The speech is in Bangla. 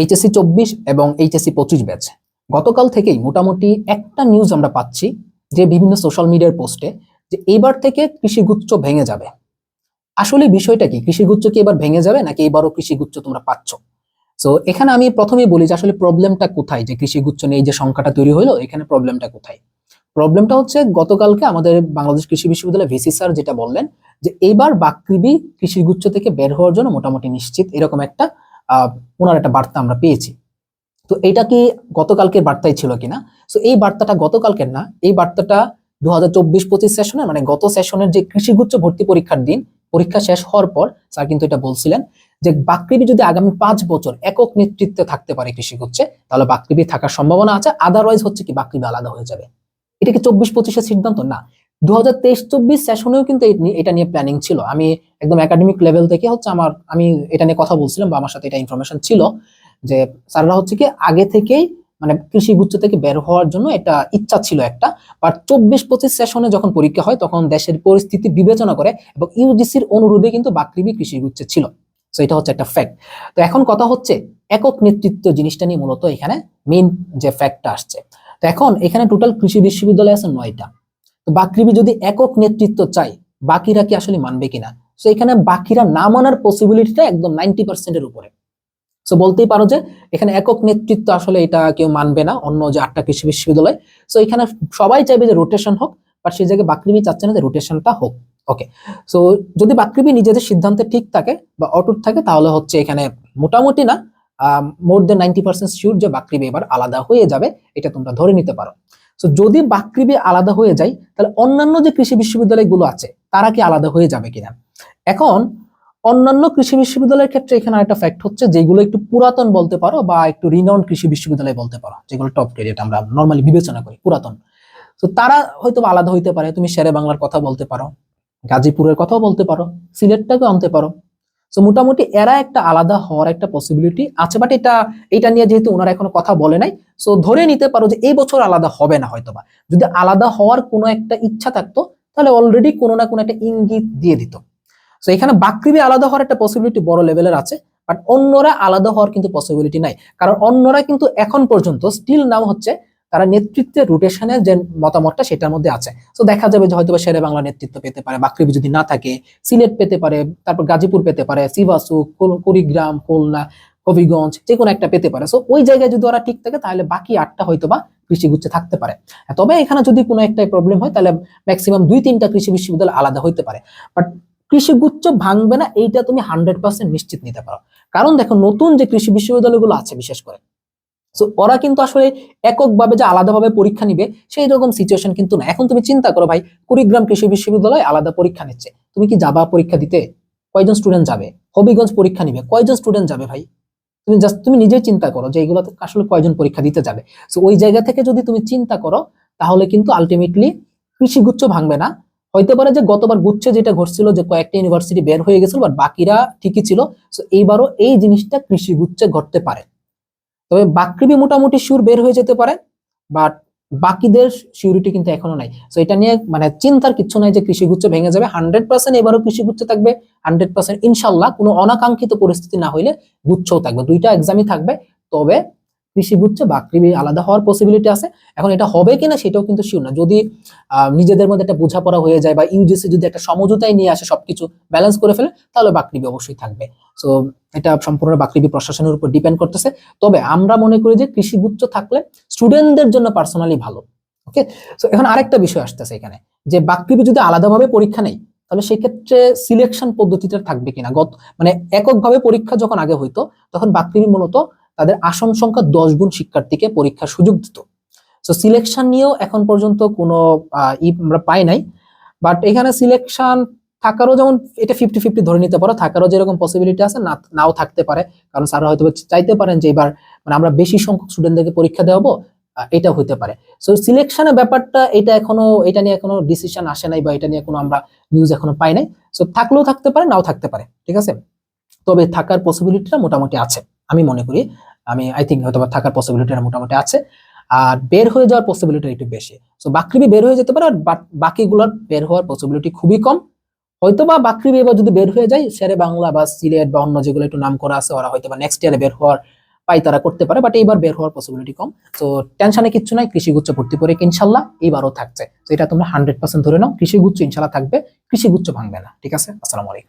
এইচএসসি চব্বিশ এবং এইচএসসি পঁচিশ ব্যাচ। গতকাল থেকেই মোটামুটি একটা নিউজ আমরা পাচ্ছি যে বিভিন্ন সোশ্যাল মিডিয়ার পোস্টে যে এবার থেকে কৃষিগুচ্ছ ভেঙে যাবে। আসলে বিষয়টা কি? কৃষিগুচ্ছ কি এবার ভেঙে যাবে নাকি এবারও কৃষিগুচ্ছ তোমরা পাচ্ছ? তো এখানে আমি প্রথমেই বলি যে আসলে প্রবলেমটা কোথায়? যে কৃষিগুচ্ছ নিয়ে এই যে সংখ্যাটা তৈরি হলো, এখানে প্রবলেমটা কোথায়? প্রবলেমটা হচ্ছে গতকালকে আমাদের বাংলাদেশ কৃষি বিশ্ববিদ্যালয় ভিসি স্যার যেটা বললেন যে এবার বাকৃবি কৃষিগুচ্ছ থেকে বের হওয়ার জন্য মোটামুটি নিশ্চিত। এরকম একটা ওনার একটা বার্তা আমরা পেয়েছি। তো এটা কি গতকালকের বার্তাই ছিল কিনা? তো এই বার্তাটা গতকালকের না, এই বার্তাটা দু হাজার চব্বিশ পঁচিশ সেশনের মানে গত সেশনের যে কৃষিগুচ্ছ ভর্তি পরীক্ষার দিন, পরীক্ষা শেষ হওয়ার পর স্যার কিন্তু এটা বলছিলেন যে বাকৃবি যদি আগামী পাঁচ বছর একক নেতৃত্বে থাকতে পারে কৃষিগুচ্ছে, তাহলে বাকৃবি থাকার সম্ভাবনা আছে আদারওয়াইজ হচ্ছে কি বাকৃবি আলাদা হয়ে যাবে। এটা কি চব্বিশ পঁচিশের সিদ্ধান্ত? না। দু হাজার তেইশ চব্বিশ সেশনেও কিন্তু এটা নিয়ে প্ল্যানিং ছিল। আমি একদম একাডেমিক লেভেল থেকে হচ্ছে আমার আমি এটা নিয়ে কথা বলছিলাম বা আমার সাথে এটা ইনফরমেশন ছিল যে স্যাররা হচ্ছে কি আগে থেকেই মানে কৃষি গুচ্ছ থেকে বের হওয়ার জন্য এটা ইচ্ছা ছিল একটা। বাট চব্বিশ পঁচিশ সেশনে যখন পরীক্ষা হয় তখন দেশের পরিস্থিতি বিবেচনা করে এবং ইউজিসির অনুরোধে কিন্তু বাকৃবি কৃষি গুচ্ছে ছিল। তো এটা হচ্ছে একটা ফ্যাক্ট তো এখন কথা হচ্ছে একক নেতৃত্ব জিনিসটা নিয়ে মূলত এখানে মেইন যে ফ্যাক্টটা আসছে। তো এখন এখানে টোটাল কৃষি বিশ্ববিদ্যালয় আছে নয়টা। বাকৃবি যদি একক নেতৃত্ব চাই বাকিরা কি আসলে মানবে কিনা? তো এখানে বাকিরা না মানার পসিবিলিটিটা একদম নাইনটি পার্সেন্টের উপরে। সো বলতেই পারো যে এখানে একক নেতৃত্ব আসলে এটা কেউ মানবে না, অন্য যে আটটা কৃষি বিশ্ববিদ্যালয়। সো এখানে সবাই চাইবে যে রোটেশন হোক বাট সেই জায়গায় বাকৃবি চাচ্ছে না যে রোটেশনটা হোক। ওকে সো যদি বাকৃবি নিজেদের সিদ্ধান্তে ঠিক থাকে বা অটুট থাকে, তাহলে হচ্ছে এখানে মোটামুটি না more than ninety percent sure যে বাকৃবি এবার আলাদা হয়ে যাবে, এটা তোমরা ধরে নিতে পারো। সো যদি বাকৃবি আলাদা হয়ে যায়, তাহলে অন্যান্য যে কৃষি বিশ্ববিদ্যালয়গুলো আছে, তারা কি আলাদা হয়ে যাবে কিনা? এখন, অন্যান্য কৃষি বিশ্ববিদ্যালয়ের ক্ষেত্রে এখানে একটা ফ্যাক্ট হচ্ছে, যেগুলো একটু পুরাতন বলতে পারো বা একটু রিনাউন্ড কৃষি বিশ্ববিদ্যালয় বলতে পারো, যেগুলো টপ গ্রেড আমরা নর্মালি বিবেচনা করি, পুরাতন। তো তারা হয়তো আলাদা হইতে পারে, তুমি শেরে বাংলার কথা বলতে পারো, গাজীপুরের কথাও বলতে পারো সিলেটটাকে আনতে পারো তো মোটামুটি এরা একটা আলাদা হওয়ার একটা পসিবিলিটি আছে বাট এটা এটা নিয়ে যেহেতু ওনারা এখনও কথা বলে নাই সো ধরে নিতে পারো যে এই বছর আলাদা হবে না হয়তোবা। যদি আলাদা হওয়ার কোনো একটা ইচ্ছা থাকতো, তাহলে অলরেডি কোনো না কোনো একটা ইঙ্গিত দিয়ে দিত। তো এখানে বাকৃবি আলাদা হওয়ার একটা পসিবিলিটি বড় লেভেলের আছে বাট অন্যরা আলাদা হওয়ার কিন্তু পসিবিলিটি নাই। কারণ অন্যরা কিন্তু এখন পর্যন্ত স্টিল নাও হচ্ছে তারা নেতৃত্বের রোটেশনের যে মতামতটা সেটার মধ্যে আছে। তো দেখা যাবে যে হয়তো শেরে বাংলা নেতৃত্ব পেতে পারে, বাকৃবি যদি না থাকে, সিলেট পেতে পারে, তারপর গাজীপুর পেতে পারে, সিভাসু কুড়িগ্রাম, খুলনা হবিগঞ্জ যে কোনো একটা পেতে পারে। সো ওই জায়গায় যদি ওরা ঠিক থাকে, তাহলে বাকি আটটা হয়তো বা কৃষিগুচ্ছে থাকতে পারে। তবে এখানে যদি কোনো একটা প্রবলেম হয়, তাহলে ম্যাক্সিমাম দুই তিনটা কৃষি বিশ্ববিদ্যালয় আলাদা হইতে পারে। বাট কৃষিগুচ্ছ ভাঙবে না, এইটা তুমি হান্ড্রেড পার্সেন্ট নিশ্চিত নিতে পারো। কারণ দেখো, নতুন যে কৃষি বিশ্ববিদ্যালয়গুলো আছে, বিশেষ করে সো ওরা কিন্তু আসলে এককভাবে যে আলাদাভাবে পরীক্ষা নিবে, সেই রকম সিচুয়েশন কিন্তু না। এখন তুমি চিন্তা করো ভাই, কুড়িগ্রাম কৃষি বিশ্ববিদ্যালয় আলাদা পরীক্ষা নিচ্ছে। তুমি কি যাবা পরীক্ষা দিতে? কয়জন স্টুডেন্ট যাবে? হবিগঞ্জ পরীক্ষা নিবে। কয়জন স্টুডেন্ট যাবে ভাই? তুমি জাস্ট তুমি নিজেই চিন্তা করো যে এগুলো আসলে কয়জন পরীক্ষা দিতে যাবে। সো ওই জায়গা থেকে যদি তুমি চিন্তা করো, তাহলে কিন্তু আলটিমেটলি কৃষিগুচ্ছ ভাঙবে না। হইতে পারে যে গতবার গুচ্ছে যেটা ঘটছিল যে কয়েকটা ইউনিভার্সিটি বের হয়ে গেছিল বাট বাকিরা ঠিকই ছিল। সো এইবারও এই জিনিসটা কৃষি গুচ্ছে ঘটতে পারে। তবে বাকৃবি মোটামুটি সুর বের হয়ে যেতে পারে বাট বাকিদের সিউরিটি কিন্তু এখনও নাই। তো এটা নিয়ে মানে চিন্তার কিছু নাই যে কৃষিগুচ্ছ ভেঙে যাবে। হান্ড্রেড পার্সেন্ট এবারও কৃষিগুচ্ছ থাকবে। হান্ড্রেড পার্সেন্ট ইনশাল্লাহ কোনো অনাকাঙ্ক্ষিত পরিস্থিতি না হইলে গুচ্ছও থাকবে। দুইটা এক্সামই থাকবে। তবে কৃষি গুচ্ছে বাকৃবি আলাদা হওয়ার পসিবিলিটি আছে। এখন এটা হবে কিনা সেটাও কিন্তু শিওর না। যদি নিজেদের মধ্যে একটা বোঝাপড়া হয়ে যায় বা ইউজিসি যদি একটা সমঝোতায় নিয়ে আসে সবকিছু ব্যালেন্স করে ফেলে, তাহলে বাকৃবি অবশ্যই থাকবে। সো এটা সম্পূর্ণ বাকৃবি প্রশাসনের উপর ডিপেন্ড করতেছে। তবে আমরা মনে করি যে কৃষি গুচ্ছ থাকলে স্টুডেন্টদের জন্য পার্সোনালি ভালো। ওকে সো এখন আরেকটা বিষয় আসতেছে এখানে। যে বাকৃবি যদি আলাদাভাবে পরীক্ষা নেই, তাহলে সেক্ষেত্রে সিলেকশন পদ্ধতিটা থাকবে কিনা? গত মানে এককভাবে পরীক্ষা যখন আগে হইতো, তখন বাকৃবি মূলত তাদের আসন সংখ্যা দশ গুণ শিক্ষার্থীকে পরীক্ষার সুযোগ দিত। সো সিলেকশন নিয়েও এখন পর্যন্ত কোনো ই আমরা পাই নাই। বাট এখানে সিলেকশন থাকারও যেমন এটা ফিফটি ফিফটি ধরে নিতে পারো, থাকারও যেরকম পসিবিলিটি আছে, না, নাও থাকতে পারে। কারণ স্যাররা হয়তো চাইতে পারেন যে এবার মানে আমরা বেশি সংখ্যক স্টুডেন্টদেরকে পরীক্ষা দেওয়াবো এটা হতে পারে। সো সিলেকশনের ব্যাপারটা এটা এখনও, এটা নিয়ে এখনও ডিসিশন আসে নাই বা এটা নিয়ে কোনো আমরা নিউজ এখনও পাই নাই। সো থাকলেও থাকতে পারে, নাও থাকতে পারে, ঠিক আছে? তবে থাকার পসিবিলিটিটা মোটামুটি আছে, আমি মনে করি। আমি আই থিঙ্ক হয়তো থাকার পসিবিলিটিটা মোটামুটি আছে। আর বের হয়ে যাওয়ার পসিবিলিটি একটু বেশি। সো বাকৃবি বের হয়ে যেতে পারে আর বাক- বাকিগুলোর বের হওয়ার পসিবিলিটি খুবই কম। হয়তো বা বাকৃবি এবার যদি বের হয়ে যায়, শেরে বাংলা বা সিলেট বা অন্য যেগুলো একটু নাম করা আছে, ওরা হয়তো বা নেক্সট ইয়ারে বের হওয়ার পাই তারা করতে পারে বাট এইবার বের হওয়ার পসিবিলিটি কম। তো টেনশনে কিচ্ছু নাই, কৃষিগুচ্ছ ভর্তি পরীক্ষা ইনশাল্লাহ এইবারও থাকছে। তো এটা তোমরা হান্ড্রেড পার্সেন্ট ধরে নাও, কৃষিগুচ্ছ ইনশাল্লাহ থাকবে, কৃষিগুচ্ছ ভাঙবে না। ঠিক আছে? আসসালামু আলাইকুম।